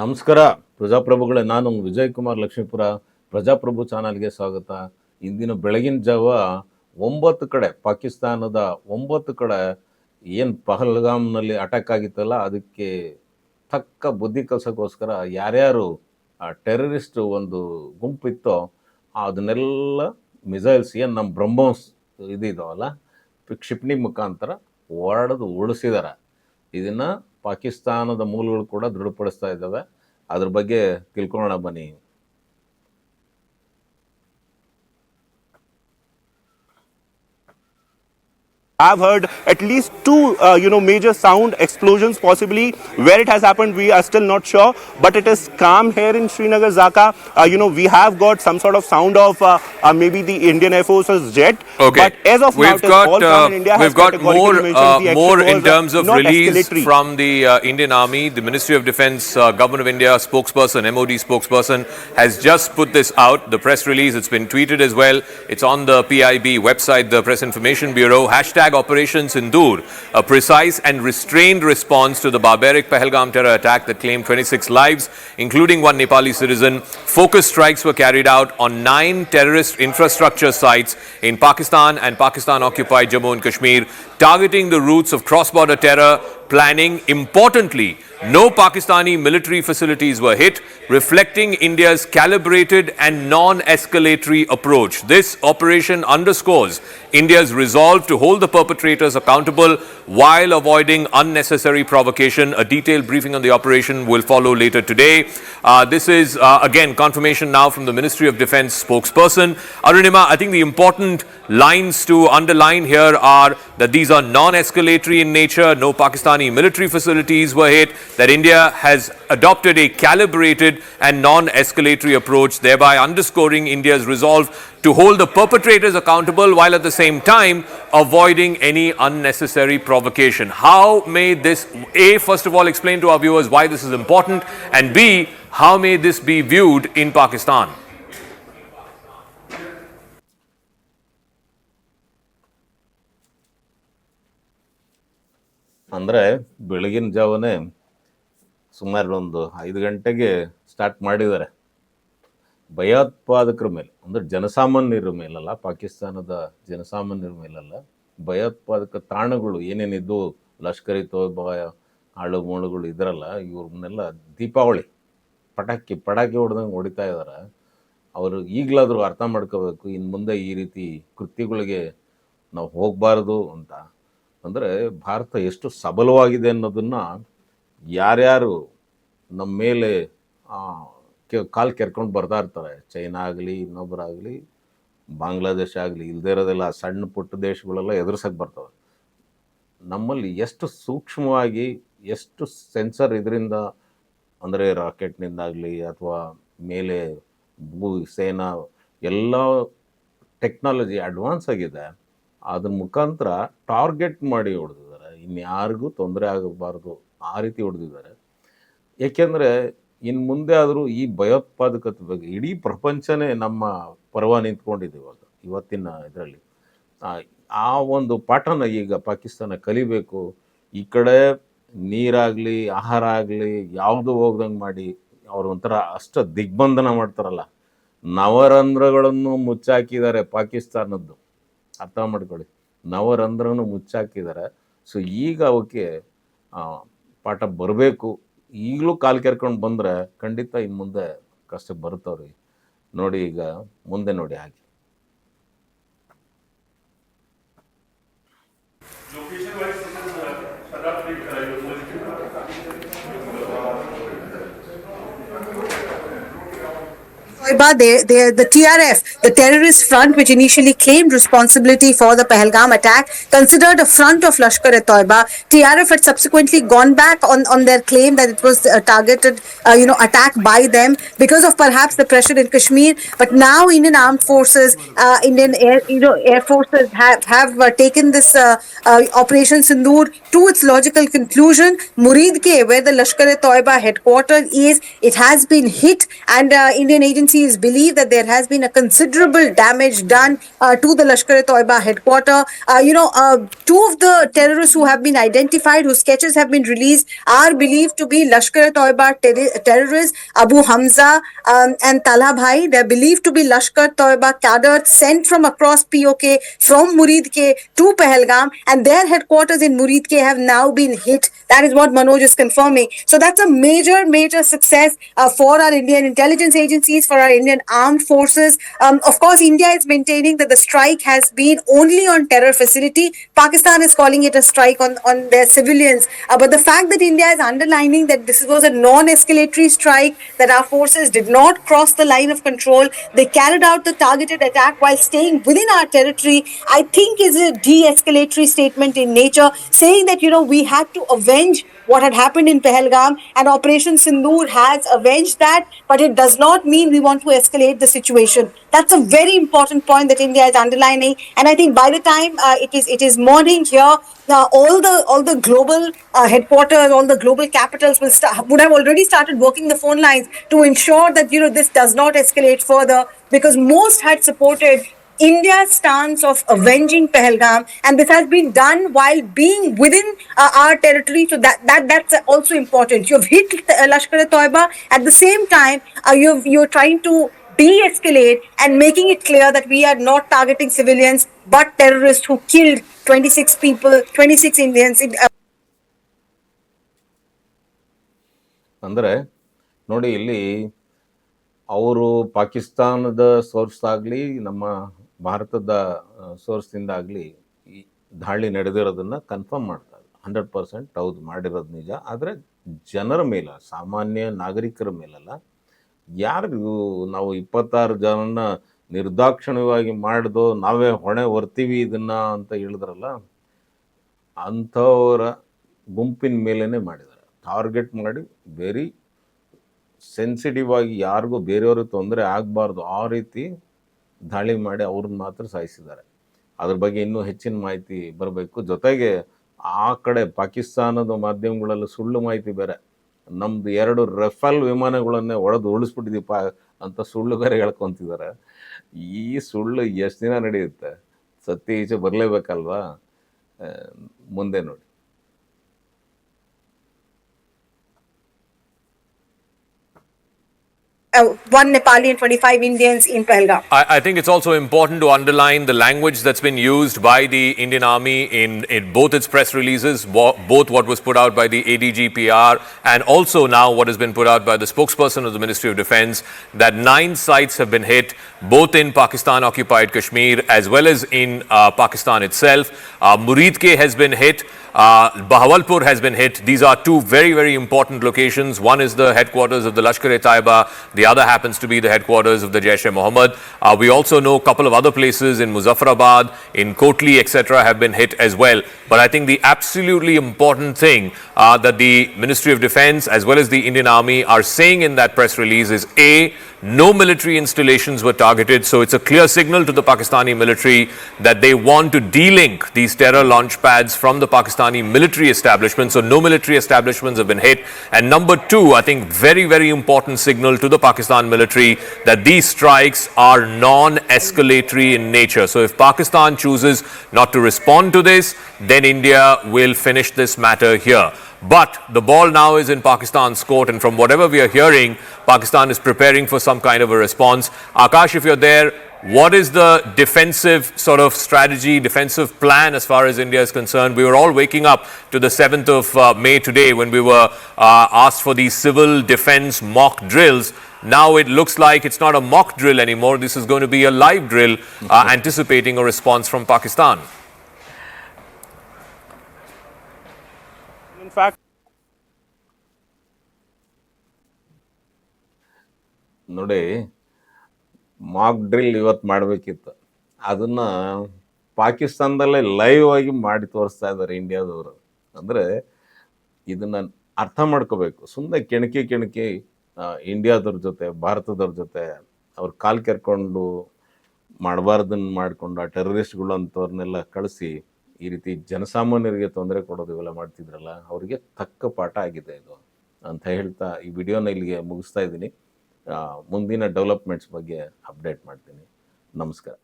ನಮಸ್ಕಾರ. ಪ್ರಜಾಪ್ರಭುಗಳೇ, ನಾನು ವಿಜಯ್ ಕುಮಾರ್ ಲಕ್ಷ್ಮೀಪುರ, ಪ್ರಜಾಪ್ರಭು ಚಾನಲ್ಗೆ ಸ್ವಾಗತ. ಇಂದಿನ ಬೆಳಗಿನ ಜಾವ ಒಂಬತ್ತು ಕಡೆ, ಪಾಕಿಸ್ತಾನದ ಒಂಬತ್ತು ಕಡೆ ಏನು ಪಹಲ್ಗಾಮ್ನಲ್ಲಿ ಅಟ್ಯಾಕ್ ಆಗಿತ್ತಲ್ಲ, ಅದಕ್ಕೆ ತಕ್ಕ ಬುದ್ಧಿ ಕಲಸೋಕ್ಕೋಸ್ಕರ ಯಾರ್ಯಾರು ಆ ಟೆರರಿಸ್ಟ್ ಒಂದು ಗುಂಪಿತ್ತೋ, ಅದನ್ನೆಲ್ಲ ಮಿಸೈಲ್ಸ್ ಏನು ನಮ್ಮ ಬ್ರಹ್ಮೋಸ್ ಇದಿದಾವಲ್ಲ, ಕ್ಷಿಪಣಿ ಮುಖಾಂತರ ಹೊರಡದು ಉಳಿಸಿದಾರೆ ಇದನ್ನ ಪಾಕಿಸ್ತಾನದ ಮೂಲಗಳು ಕೂಡ ದೃಢಪಡಿಸ್ತಾ ಇದ್ದಾವೆ. ಅದ್ರ ಬಗ್ಗೆ ತಿಳ್ಕೊಳ್ಳೋಣ ಬನ್ನಿ. I've heard at least two, uh, you know, major sound explosions. Possibly where it has happened, we are still not sure. But it is calm here in Srinagar, Zaka. Uh, you know, we have got some sort of sound of uh, uh, maybe the Indian Air Force's jet. Okay. But as of now, we've is got uh, in India. we've got more uh, more in terms of release escalatory. from the uh, Indian Army. The Ministry of Defence, uh, Government of India spokesperson, MOD spokesperson, has just put this out. The press release. It's been tweeted as well. It's on the PIB website, the Press Information Bureau. Hashtag Operation Sindoor, a precise and restrained response to the barbaric Pahalgam terror attack that claimed 26 lives, including one Nepali citizen. Focus strikes were carried out on nine terrorist infrastructure sites in Pakistan and Pakistan occupied Jammu and Kashmir, targeting the roots of cross border terror planning. Importantly, no Pakistani military facilities were hit, reflecting India's calibrated and non escalatory approach. This operation underscores India's resolve to hold the perpetrators accountable while avoiding unnecessary provocation. A detailed briefing on the operation will follow later today. Uh, this is, uh, again, confirmation now from the Ministry of Defense spokesperson. Arunima, I think the important lines to underline here are that these are non escalatory in nature, no Pakistani military facilities were hit, that India has adopted a calibrated and non escalatory approach, thereby underscoring India's resolve to hold the perpetrators accountable while at the same time avoiding any unnecessary provocation. How may this, A, first of all, explain to our viewers why this is important, and B, how may this be viewed in Pakistan? ಅಂದರೆ ಬೆಳಗಿನ ಜಾವನೇ ಸುಮಾರು ಒಂದು ಐದು ಗಂಟೆಗೆ start ಮಾಡಿದ್ದಾರೆ. ಭಯೋತ್ಪಾದಕರ ಮೇಲೆ, ಅಂದರೆ ಜನಸಾಮಾನ್ಯರ ಮೇಲಲ್ಲ, ಪಾಕಿಸ್ತಾನದ ಜನಸಾಮಾನ್ಯರ ಮೇಲಲ್ಲ, ಭಯೋತ್ಪಾದಕ ತಾಣಗಳು ಏನೇನಿದ್ದು, ಲಷ್ಕರಿ ತೋಬಾ ಆಳು ಮೂಳುಗಳು ಇದ್ರಲ್ಲ, ಇವ್ರನ್ನೆಲ್ಲ ದೀಪಾವಳಿ, ಪಟಾಕಿ ಪಟಾಕಿ ಹೊಡೆದಂಗೆ ಹೊಡಿತಾ ಇದ್ದಾರೆ ಅವರು ಈಗಲಾದರೂ ಅರ್ಥ ಮಾಡ್ಕೋಬೇಕು ಇನ್ನು ಮುಂದೆ ಈ ರೀತಿ ಕೃತ್ಯಗಳಿಗೆ ನಾವು ಹೋಗಬಾರ್ದು ಅಂತ. ಅಂದರೆ ಭಾರತ ಎಷ್ಟು ಸಬಲವಾಗಿದೆ ಅನ್ನೋದನ್ನು ಯಾರ್ಯಾರು ನಮ್ಮ ಮೇಲೆ ಕಾಲು ಕೆರ್ಕೊಂಡು ಬರ್ತಾ ಇರ್ತಾರೆ. ಚೈನಾ ಆಗಲಿ ಇನ್ನೊಬ್ಬರಾಗಲಿ ಬಾಂಗ್ಲಾದೇಶ ಆಗಲಿ ಇಲ್ಲದೇ ಇರೋದೆಲ್ಲ ಸಣ್ಣ ಪುಟ್ಟ ದೇಶಗಳೆಲ್ಲ ಎದುರ್ಸಕ್ಕೆ ಬರ್ತವೆ. ನಮ್ಮಲ್ಲಿ ಎಷ್ಟು ಸೂಕ್ಷ್ಮವಾಗಿ, ಎಷ್ಟು ಸೆನ್ಸರ್ ಇದರಿಂದ, ಅಂದರೆ ರಾಕೆಟ್ನಿಂದಾಗಲಿ ಅಥವಾ ಮೇಲೆ ಭೂ, ಸೇನಾ, ಎಲ್ಲ ಟೆಕ್ನಾಲಜಿ ಅಡ್ವಾನ್ಸ್ ಆಗಿದೆ. ಅದ್ರ ಮುಖಾಂತರ ಟಾರ್ಗೆಟ್ ಮಾಡಿ ಹೊಡೆದಿದ್ದಾರೆ. ಇನ್ಯಾರಿಗೂ ತೊಂದರೆ ಆಗಬಾರ್ದು ಆ ರೀತಿ ಹೊಡೆದಿದ್ದಾರೆ. ಏಕೆಂದರೆ ಇನ್ನು ಮುಂದೆ ಆದರೂ ಈ ಭಯೋತ್ಪಾದಕತೆ ಬಗ್ಗೆ ಇಡೀ ಪ್ರಪಂಚನೇ ನಮ್ಮ ಪರವ ನಿಂತ್ಕೊಂಡಿದೆ ಇವಾಗ, ಇವತ್ತಿನ ಇದರಲ್ಲಿ. ಆ ಒಂದು ಪಾಠನ ಈಗ ಪಾಕಿಸ್ತಾನ ಕಲಿಬೇಕು. ಈ ಕಡೆ ನೀರಾಗಲಿ, ಆಹಾರ ಆಗಲಿ, ಯಾವುದು ಹೋಗ್ದಂಗೆ ಮಾಡಿ ಅವ್ರು ಒಂಥರ ಅಷ್ಟ ದಿಗ್ಬಂಧನ ಮಾಡ್ತಾರಲ್ಲ. ನವರಂಧ್ರಗಳನ್ನು ಮುಚ್ಚಾಕಿದ್ದಾರೆ ಪಾಕಿಸ್ತಾನದ್ದು. ಅರ್ಥ ಮಾಡ್ಕೊಳ್ಳಿ. ನವರಂಧ್ರನು ಮುಚ್ಚಾಕಿದ್ದಾರೆ ಸೊ ಈಗ ಅವಕ್ಕೆ ಪಾಠ ಬರಬೇಕು. ಈಗಲೂ ಕಾಲು ಕೆರ್ಕೊಂಡು ಬಂದರೆ ಖಂಡಿತ ಇನ್ನು ಮುಂದೆ ಕಷ್ಟ ಬರ್ತವ್ರಿ ನೋಡಿ ಈಗ ಮುಂದೆ ನೋಡಿ ಹಾಗೆ. They, they, the TRF, the terrorist front which initially claimed responsibility for the Pahalgam attack, considered a front of Lashkar-e-Toiba. TRF had subsequently gone back on, on their claim that it was a targeted, uh, you know, attack by them because of perhaps the pressure in Kashmir. But now Indian armed forces, uh, Indian air, you know, air forces have have uh, taken this uh, uh, Operation Sindoor to its logical conclusion. Murid Ke, where the Lashkar-e-Toiba headquarters is, it has been hit, and uh, Indian agencies agencies believe that there has been a considerable damage done uh, to the Lashkar-e-Toiba headquarters. Uh, you know, uh, two of the terrorists who have been identified, whose sketches have been released, are believed to be Lashkar-e-Toiba terri- terrorists, Abu Hamza um, and Talha Bhai. They're believed to be Lashkar-Toiba cadres sent from across POK from Muridke to Pahalgam, and their headquarters in Muridke have now been hit. That is what Manoj is confirming. So that's a major, major success uh, for our Indian intelligence agencies, for our Indian armed forces. Um, of course, India is maintaining that the strike has been only on terror facility. Pakistan is calling it a strike on, on their civilians. Uh, but the fact that India is underlining that this was a non-escalatory strike, that our forces did not cross the line of control, they carried out the targeted attack while staying within our territory, I think is a de-escalatory statement in nature, saying that, you know, we had to avenge what had happened in Pahalgam and Operation Sindoor has avenged that, but it does not mean we want to escalate the situation. That's a very important point that India is underlining, and I think by the time uh, it is it is morning here, all the all the global uh, headquarters, all the global capitals will start would have already started working the phone lines to ensure that you know this does not escalate further because most had supported India's stance of avenging Pahalgam, and this has been done while being within uh, our territory. So that that that's also important. You've hit uh, Lashkar-e-Toiba at the same time. Uh, you you're trying to de-escalate and making it clear that we are not targeting civilians but terrorists who killed 26 people, 26 Indians. In, uh, ಅಂದರೆ ನೋಡಿ ಇಲ್ಲಿ ಅವರು ಪಾಕಿಸ್ತಾನದ source ಆಗಲಿ ನಮ್ಮ ಭಾರತದ ಸೋರ್ಸಿಂದ ಈ ದಾಳಿ ನಡೆದಿರೋದನ್ನು ಕನ್ಫರ್ಮ್ ಮಾಡ್ತಾರೆ. ಹಂಡ್ರೆಡ್ ಪರ್ಸೆಂಟ್ ಹೌದು ಮಾಡಿರೋದು ನಿಜ. ಆದರೆ ಜನರ ಮೇಲೆ ಸಾಮಾನ್ಯ ನಾಗರಿಕರ ಮೇಲಲ್ಲ ಯಾರಿಗೂ ನಾವು ಇಪ್ಪತ್ತಾರು ಜನನ ನಿರ್ದಾಕ್ಷಿಣ್ಯವಾಗಿ ಮಾಡಿದೋ ನಾವೇ ಹೊಣೆ ಹೊರ್ತೀವಿ ಇದನ್ನ ಅಂತ ಹೇಳಿದ್ರಲ್ಲ, ಅಂಥವರ ಗುಂಪಿನ ಮೇಲೇ ಮಾಡಿದ್ದಾರೆ. ಟಾರ್ಗೆಟ್ ಮಾಡಿ ವೆರಿ ಸೆನ್ಸಿಟಿವ್ ಆಗಿ ಯಾರಿಗೂ ಬೇರೆಯವ್ರಿಗೆ ತೊಂದರೆ ಆಗಬಾರ್ದು. ಆ ರೀತಿ ದಾಳಿ ಮಾಡಿ ಅವ್ರನ್ನ ಮಾತ್ರ ಸಾಯಿಸಿದ್ದಾರೆ. ಅದ್ರ ಬಗ್ಗೆ ಇನ್ನೂ ಹೆಚ್ಚಿನ ಮಾಹಿತಿ ಬರಬೇಕು. ಜೊತೆಗೆ ಆ ಕಡೆ ಪಾಕಿಸ್ತಾನದ ಮಾಧ್ಯಮಗಳಲ್ಲಿ ಸುಳ್ಳು ಮಾಹಿತಿ ಬೇರೆ. ನಮ್ದು ಎರಡು ರಫೇಲ್ ವಿಮಾನಗಳನ್ನೇ ಒಡೆದು ಉಳಿಸ್ಬಿಟ್ಟಿದೀಪ ಅಂತ ಸುಳ್ಳು ಬೇರೆ ಹೇಳ್ಕೊತಿದ್ದಾರೆ. ಈ ಸುಳ್ಳು ಎಷ್ಟು ದಿನ ನಡೆಯುತ್ತೆ? ಸತ್ಯ ಈಚೆ ಬರಲೇಬೇಕಲ್ವಾ? ಮುಂದೆ ನೋಡಿ. Uh, one Nepali and 25 Indians in Pahalgam. I, I think it's also important to underline the language that's been used by the Indian Army in, in both its press releases, bo- both what was put out by the ADGPR and also now what has been put out by the spokesperson of the Ministry of Defense, that nine sites have been hit, both in Pakistan occupied Kashmir as well as in uh, Pakistan itself. Uh, Muridke has been hit. Uh, Bahawalpur has been hit. These are two very, very important locations. One is the headquarters of the Lashkar-e-Taiba. The other happens to be the headquarters of the Jaish-e-Mohammed. Uh, we also know a couple of other places in Muzaffarabad, in Kotli, etc. have been hit as well. But I think the absolutely important thing uh, that the Ministry of Defense as well as the Indian Army are saying in that press release is A, no military installations were targeted. So it's a clear signal to the Pakistani military that they want to de-link these terror launch pads from the Pakistani military establishment. So no military establishments have been hit. And number two, I think very, very important signal to the Pakistan military that these strikes are non-escalatory in nature. So if Pakistan chooses not to respond to this, then India will finish this matter here. But the ball now is in Pakistan's court, and from whatever we are hearing, Pakistan is preparing for some kind of a response. Akash, if you're there, what is the defensive sort of strategy, defensive plan as far as India is concerned? We were all waking up to the 7th of uh, May today when we were uh, asked for these civil defense mock drills. Now it looks like it's not a mock drill anymore. This is going to be a live drill, uh, anticipating a response from Pakistan. Fact, ನೋಡಿ mock drill ಇವತ್ತು ಮಾಡಬೇಕಿತ್ತು. ಅದನ್ನು ಪಾಕಿಸ್ತಾನದಲ್ಲೇ live ಆಗಿ ಮಾಡಿ ತೋರಿಸ್ತಾ ಇದ್ದಾರೆ ಇಂಡಿಯಾದವರು. ಅಂದರೆ ಇದನ್ನು ಅರ್ಥ ಮಾಡ್ಕೋಬೇಕು. ಸುಮ್ಮನೆ ಕೆಣಕಿ ಕೆಣಕಿ ಇಂಡಿಯಾದವ್ರ ಜೊತೆ ಭಾರತದವ್ರ ಜೊತೆ ಅವ್ರ ಕಾಲು ಕೆರ್ಕೊಂಡು ಮಾಡಬಾರ್ದನ್ನು ಮಾಡಿಕೊಂಡು ಆ ಟೆರರಿಸ್ಟ್ಗಳು ಅಂಥವ್ರನ್ನೆಲ್ಲ ಕಳಿಸಿ ಈ ರೀತಿ ಜನಸಾಮಾನ್ಯರಿಗೆ ತೊಂದರೆ ಕೊಡೋದು ಇವೆಲ್ಲ ಮಾಡ್ತಿದ್ರಲ್ಲ, ಅವರಿಗೆ ತಕ್ಕ ಪಾಠ ಆಗಿದೆ ಇದು ಅಂತ ಹೇಳ್ತಾ ಈ ವಿಡಿಯೋನ ಇಲ್ಲಿಗೆ ಮುಗಿಸ್ತಾ ಇದ್ದೀನಿ. ಮುಂದಿನ ಡೆವಲಪ್ಮೆಂಟ್ಸ್ ಬಗ್ಗೆ ಅಪ್ಡೇಟ್ ಮಾಡ್ತೀನಿ. ನಮಸ್ಕಾರ.